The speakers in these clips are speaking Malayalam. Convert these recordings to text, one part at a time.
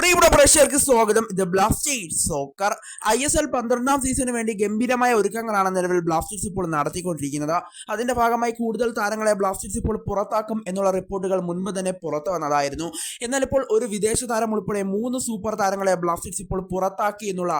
പ്രിയപ്പെട്ട പ്രേക്ഷകർക്ക് സ്വാഗതം. ഇത് Blasters soccer I S L പന്ത്രണ്ടാം സീസണിന് വേണ്ടി ഗംഭീരമായ ഒരുക്കങ്ങളാണ് നിലവിൽ ബ്ലാസ്റ്റേഴ്സ് ഇപ്പോൾ നടത്തിക്കൊണ്ടിരിക്കുന്നത്. അതിന്റെ ഭാഗമായി കൂടുതൽ താരങ്ങളെ ബ്ലാസ്റ്റേഴ്സ് ഇപ്പോൾ പുറത്താക്കും എന്നുള്ള റിപ്പോർട്ടുകൾ മുൻപ് തന്നെ പുറത്തു വന്നതായിരുന്നു. എന്നാൽ ഇപ്പോൾ ഒരു വിദേശ താരം ഉൾപ്പെടെ മൂന്ന് സൂപ്പർ താരങ്ങളെ ബ്ലാസ്റ്റേഴ്സ് ഇപ്പോൾ പുറത്താക്കി എന്നുള്ള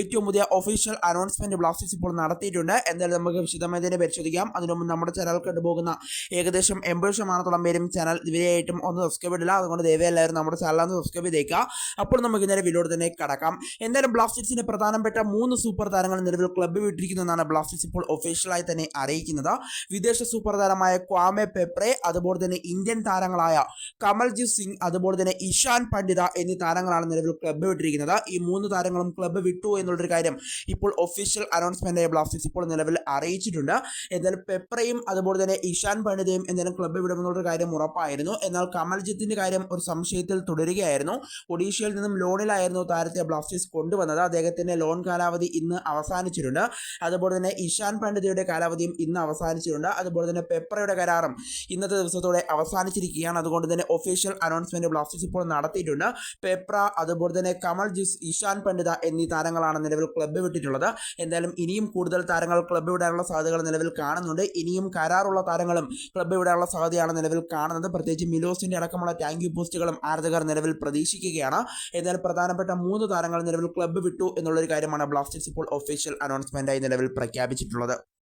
ഏറ്റവും പുതിയ ഒഫീഷ്യൽ അനൗൺസ്മെന്റ് ബ്ലാസ്റ്റേഴ്സ് ഇപ്പോൾ നടത്തിയിട്ടുണ്ട്. എന്തായാലും നമുക്ക് വിശദമായി തന്നെ പരിശോധിക്കാം. അതിനു മുമ്പ് നമ്മുടെ ചാനൽ കണ്ടുപോകുന്ന ഏകദേശം എൺപത് ശതമാനത്തോളം പേരും ചാനൽ ഇതുവരെയായിട്ടും ഒന്ന് സബ്സ്ക്രൈബ് ഇടില്ല. അതുകൊണ്ട് ദയവായി എല്ലാവരും നമ്മുടെ ചാനൽ ഒന്ന് സബ്സ്ക്രൈബ് ചെയ്തേക്കുക. അപ്പോൾ നമുക്ക് നേരെ വിലോട് തന്നെ കടക്കാം. എന്തായാലും ബ്ലാസ്റ്റേഴ്സിന്റെ പ്രധാനപ്പെട്ട മൂന്ന് സൂപ്പർ താരങ്ങൾ നിലവിൽ ക്ലബ്ബ് വിട്ടിരിക്കുന്നതാണ് ബ്ലാസ്റ്റേഴ്സ് ഇപ്പോൾ ഒഫീഷ്യലായി തന്നെ അറിയിക്കുന്നത്. വിദേശ സൂപ്പർ താരമായ ക്വാമെ പെപ്രെ അതുപോലെ തന്നെ ഇന്ത്യൻ താരങ്ങളായ കമൽജീത് സിംഗ് അതുപോലെ തന്നെ ഇഷാൻ പണ്ഡിത എന്നീ താരങ്ങളാണ് നിലവിൽ ക്ലബ്ബ് വിട്ടിരിക്കുന്നത്. ഈ മൂന്ന് താരങ്ങളും ക്ലബ്ബ് വിട്ടു എന്നുള്ളൊരു കാര്യം ഇപ്പോൾ ഒഫീഷ്യൽ അനൗൺസ്മെന്റ് ബ്ലാസ്റ്റേഴ്സ് ഇപ്പോൾ നിലവിൽ അറിയിച്ചിട്ടുണ്ട്. എന്തായാലും പെപ്രയും അതുപോലെ തന്നെ ഇഷാൻ പണ്ഡിതയും എന്തായാലും ക്ലബ്ബ് വിടുമെന്നുള്ളൊരു കാര്യം ഉറപ്പായിരുന്നു. എന്നാൽ കമൽജിത്തിന്റെ കാര്യം ഒരു സംശയത്തിൽ തുടരുകയായിരുന്നു. ഒഡീഷയിൽ നിന്നും ലോണിലായിരുന്നു താരത്തെ ബ്ലാസ്റ്റേഴ്സ് കൊണ്ടുവന്നത്. അദ്ദേഹത്തിന്റെ ലോൺ കാലാവധി ഇന്ന് അവസാനിച്ചിട്ടുണ്ട്. അതുപോലെ തന്നെ ഇഷാൻ പണ്ഡിതയുടെ കാലാവധിയും ഇന്ന് അവസാനിച്ചിട്ടുണ്ട്. അതുപോലെ തന്നെ പെപ്പറയുടെ കരാറും ഇന്നത്തെ ദിവസത്തോടെ അവസാനിച്ചിരിക്കുകയാണ്. അതുകൊണ്ട് തന്നെ ഒഫീഷ്യൽ അനൗൺസ്മെന്റ് ബ്ലാസ്റ്റേഴ്സ് ഇപ്പോൾ നടത്തിയിട്ടുണ്ട്. പെപ്ര അതുപോലെ തന്നെ കമൽ ജിസ് ഇഷാൻ പണ്ഡിത എന്നീ താരങ്ങളാണ് നിലവിൽ ക്ലബ്ബ് വിട്ടിട്ടുള്ളത്. എന്തായാലും ഇനിയും കൂടുതൽ താരങ്ങൾ ക്ലബ്ബ് വിടാനുള്ള സാധ്യതകൾ നിലവിൽ കാണുന്നുണ്ട്. ഇനിയും കരാറുള്ള താരങ്ങളും ക്ലബ്ബ് വിടാനുള്ള സാധ്യതയാണ് നിലവിൽ കാണുന്നത്. പ്രത്യേകിച്ച് മിലോസിന്റെ അടക്കമുള്ള ടാങ്ക് പോസ്റ്റുകളും ആരാധകർ നിലവിൽ പ്രതീക്ഷിക്കുകയാണ്. എന്നാൽ പ്രധാനപ്പെട്ട മൂന്ന് താരങ്ങൾ നിലവിൽ ക്ലബ്ബ് വിട്ടു എന്നുള്ളൊരു കാര്യമാണ് ബ്ലാസ്റ്റേഴ്സ് ഇപ്പോൾ ഒഫീഷ്യൽ അനൗൺസ്മെന്റായി നിലവിൽ പ്രഖ്യാപിച്ചിട്ടുള്ളത്.